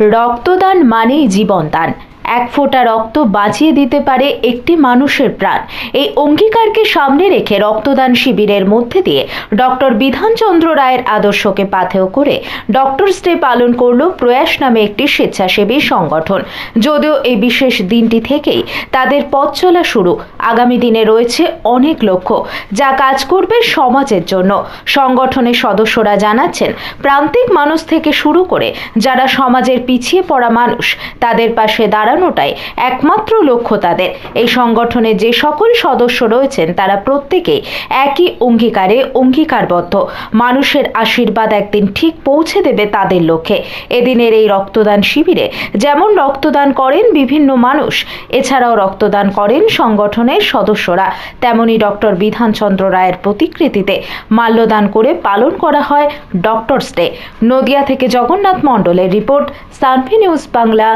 রক্তদান মানেই জীবনদান। এক ফোঁটা রক্ত বাঁচিয়ে দিতে পারে একটি মানুষের প্রাণ। এই অঙ্গীকারকে সামনে রেখে রক্তদান শিবিরের মধ্যে দিয়ে ডক্টর বিধানচন্দ্র রায়ের আদর্শকে পাথেয় করে ডক্টরস ডে পালন করল প্রয়াস নামে একটি স্বেচ্ছাসেবী সংগঠন। যদিও এই বিশেষ দিনটি থেকেই তাদের পথ চলা শুরু। আগামী দিনে রয়েছে অনেক লক্ষ্য যা কাজ করবে সমাজের জন্য। সংগঠনের সদস্যরা জানাচ্ছেন, প্রান্তিক মানুষ থেকে শুরু করে যারা সমাজের পিছিয়ে পড়া মানুষ, তাদের পাশে দাঁড়ানোটাই একমাত্র লক্ষ্য তাদের। এই সংগঠনে যে সকল সদস্য রয়েছেন, তারা প্রত্যেকেই একই অঙ্গীকারে অঙ্গীকারবদ্ধ। মানুষের আশীর্বাদ একদিন ঠিক পৌঁছে দেবে তাদের লক্ষ্যে। এদিনের এই রক্তদান শিবিরে যেমন রক্তদান করেন বিভিন্ন মানুষ, এছাড়াও রক্তদান করেন সংগঠনের সদস্যরা। তেমনি ডক্টর বিধানচন্দ্র রায়ের প্রতিকৃতিতে মাল্যদান করে পালন করা হয় ডক্টরস ডে। নদিয়া থেকে জগন্নাথ মণ্ডলের রিপোর্ট সানভি নিউজ বাংলা,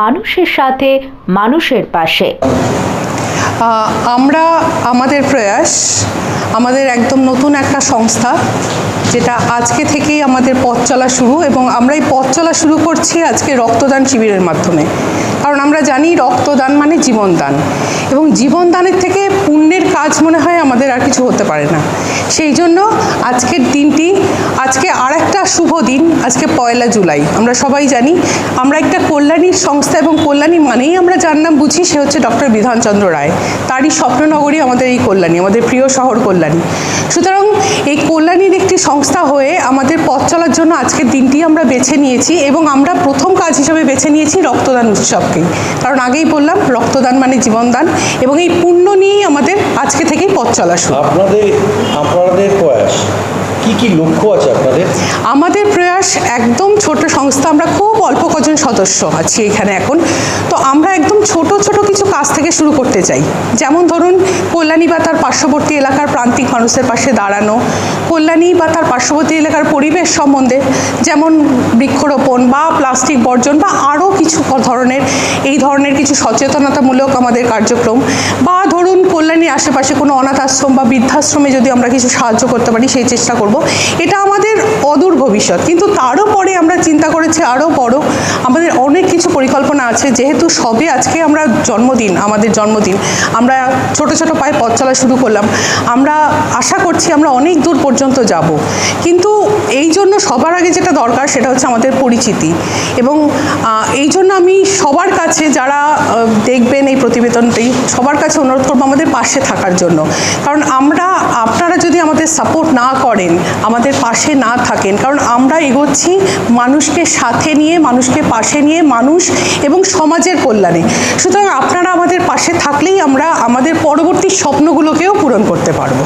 মানুষের সাথে মানুষের পাশে। আমরা, আমাদের প্রয়াস, আমাদের একদম নতুন একটা সংস্থা, যেটা আজকে থেকেই আমাদের পথ চলা শুরু এবং আমরা এই পথ চলা শুরু করছি আজকে রক্তদান শিবিরের মাধ্যমে। কারণ আমরা জানি রক্তদান মানে জীবনদান। এবং জীবনদানের থেকে পুণ্যের কাজ মনে হয় আমাদের আর কিছু হতে পারে না। সেই জন্য আজকের দিনটি, আজকে আর একটা শুভ দিন, আজকে পয়লা জুলাই। আমরা সবাই জানি, আমরা একটা কল্যাণীর সংস্থা এবং কল্যাণী মানেই আমরা যার নাম বুঝি, সে হচ্ছে ডক্টর বিধানচন্দ্র রায়। তারই স্বপ্ননগরী আমাদের এই কল্যাণী, আমাদের প্রিয় শহর কল্যাণী। সুতরাং এই কল্যাণীর একটি সংস্থা হয়ে আমাদের পথ চলার জন্য আজকের দিনটি আমরা বেছে নিয়েছি এবং আমরা প্রথম কাজ হিসেবে বেছে নিয়েছি রক্তদান উৎসবকেই কারণ আগেই বললাম, রক্তদান মানে জীবনদান এবং এই পুণ্য নিয়েই আমাদের আজকে থেকেই পথ চলা শুরু। আপনাদের আপনাদের প্রয়াস? কি কি লক্ষ্য আছে আপনাদের? আমাদের প্রয়াস একদম ছোট সংস্থা, আমরা খুব অল্প কজন সদস্য আছি এখানে এখন। তো আমরা একদম ছোট ছোট কিছু কাজ থেকে শুরু করতে চাই। যেমন ধরুন, কল্যাণী বা তার পার্শ্ববর্তী এলাকার প্রান্তিক মানুষের পাশে দাঁড়ানো, কল্যাণী বা তার পার্শ্ববর্তী এলাকার পরিবেশ সম্বন্ধে, যেমন বৃক্ষরোপণ বা প্লাস্টিক বর্জন বা আরও কিছু ধরনের, এই ধরনের কিছু সচেতনতামূলক আমাদের কার্যক্রম। বা ধরুন আশেপাশে কোনো অনাথ আশ্রম বা বৃদ্ধাশ্রমে যদি আমরা কিছু সাহায্য করতে পারি, সেই চেষ্টা করব। এটা আমাদের অদূর ভবিষ্যৎ। কিন্তু তারও পরে আমরা চিন্তা করেছি আরও বড়। আমাদের অনেক কিছু পরিকল্পনা আছে। যেহেতু সবে আজকে আমরা জন্মদিন, আমাদের জন্মদিন, আমরা ছোট ছোট পায়ে পথ চলা শুরু করলাম। আমরা আশা করছি আমরা অনেক দূর পর্যন্ত যাব। কিন্তু এই জন্য সবার আগে যেটা দরকার সেটা হচ্ছে আমাদের পরিচিতি। এবং এই জন্য আমি সবার কাছে যারা দেখবেন এই প্রতিবেদনটি, সবার কাছে অনুরোধ করব আমাদের পাশে থাকার জন্য। কারণ আমরা, আপনারা যদি আমাদের সাপোর্ট না করেন, আমাদের পাশে না থাকেন, কারণ আমরা এগোচ্ছি মানুষকে সাথে নিয়ে, মানুষকে পাশে নিয়ে, মানুষ এবং সমাজের কল্যাণে। সুতরাং আপনারা আমাদের পাশে থাকলেই আমরা আমাদের পরবর্তী স্বপ্নগুলোকেও পূরণ করতে পারব।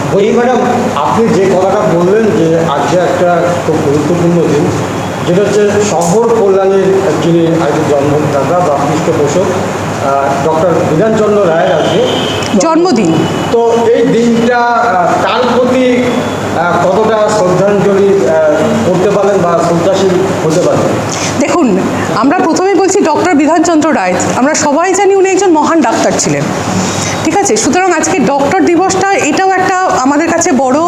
আপনি যে কথাটা বললেন যে আজকে একটা খুব গুরুত্বপূর্ণ দিন যেটা হচ্ছে শহর কল্যাণের যিনি আজকে জন্মদাতা বা পৃষ্ঠপোষক ডক্টর বিধানচন্দ্র রায়ের আছে জন্মদিন। তো এই দিনটা তার প্রতি কতটা শ্রদ্ধাঞ্জলি করতে পারেন বা শ্রদ্ধাশীল হতে পারেন? দেখুন আমরা প্রথমেই বলছি ডক্টর বিধানচন্দ্র রায়। আমরা সবাই জানি উনি একজন মহান ডাক্তার ছিলেন। আছে? সুতরাং আজকে ডক্টর দিবসটা এটাও একটা আমাদের কাছে বড়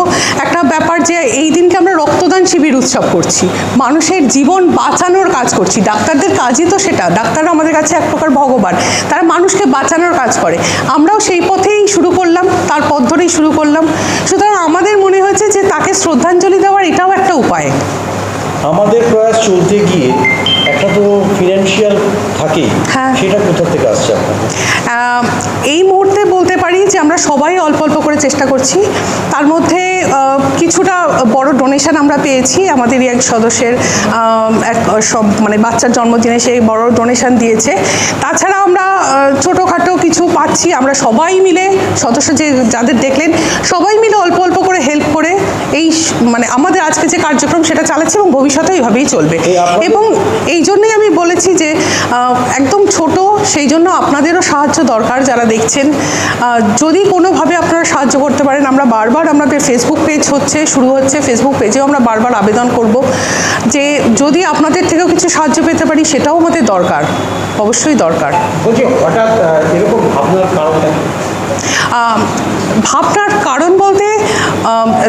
একটা ব্যাপার যে এই দিনকে আমরা রক্তদান শিবির উৎসব করছি। মানুষের জীবন বাঁচানোর কাজ করছি। ডাক্তারদের কাজই তো সেটা। ডাক্তাররা আমাদের কাছে এক প্রকার ভগবান। তারা মানুষকে বাঁচানোর কাজ করে। আমরাও সেই পথেই শুরু করলাম তার পথ ধরেই শুরু করলাম। সুতরাং আমাদের মনে হয়েছে যে তাকে শ্রদ্ধাঞ্জলি দেওয়ার এটাও একটা উপায়। আমাদের প্রয়াস চলতে গিয়ে একটা তো ফিনান্সিয়াল থাকেই। হ্যাঁ। সেটা কোথা থেকে আসছে এই মুহূর্তে বলতে পারি যে আমরা সবাই অল্প অল্প করে চেষ্টা করছি, তার মধ্যে কিছুটা বড় ডোনেশন আমরা পেয়েছি আমাদেরই এক সদস্যের এক সব মানে বাচ্চার জন্মদিনে সেই বড় ডোনেশন দিয়েছে। তাছাড়া আমরা ছোটোখাটো কিছু পাচ্ছি, আমরা সবাই মিলে, সদস্য যে যাদের দেখলেন, সবাই মিলে অল্প অল্প করে হেল্প করে এই স- মানে আমাদের আজকে যে কার্যক্রম সেটা চালাচ্ছে এবং ভবিষ্যতে এইভাবেই চলবে। এবং এই জন্যই আমি বলেছি যে একদম ছোট সেই জন্য আপনাদেরও সাহায্য দরকার যারা দেখছেন। যদি কোনোভাবে আপনারা সাহায্য করতে পারেন আমরা বারবার আমাদের ফেসবুক পেজ হচ্ছে শুরু হচ্ছে। ফেসবুক পেজেও আমরা বারবার আবেদন করব যে যদি আপনাদের থেকেও কিছু সাহায্য পেতে পারি সেটাও আমাদের দরকার। অবশ্যই দরকার। হঠাৎ এরকম ভাবনার কারণটা ভাবনার কারণ বলতে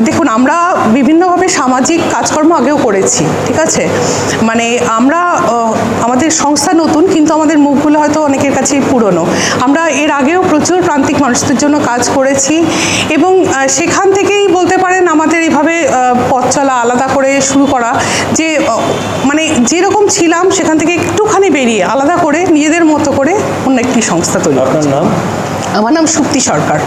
দেখুন আমরা বিভিন্নভাবে সামাজিক কাজকর্ম আগেও করেছি ঠিক আছে? মানে আমরা আমাদের সংস্থা নতুন কিন্তু আমাদের মুখগুলো হয়তো অনেকের কাছেই পুরনো। আমরা এর আগেও প্রচুর প্রান্তিক মানুষদের জন্য কাজ করেছি এবং সেখান থেকেই বলতে পারেন আমাদের এইভাবে পথ চলা আলাদা করে শুরু করা যে মানে যেরকম ছিলাম সেখান থেকে একটুখানি বেরিয়ে আলাদা করে নিজেদের মতো করে অন্য একটি সংস্থা তৈরি আপনার নাম? আমার নাম সুপ্তি সরকার।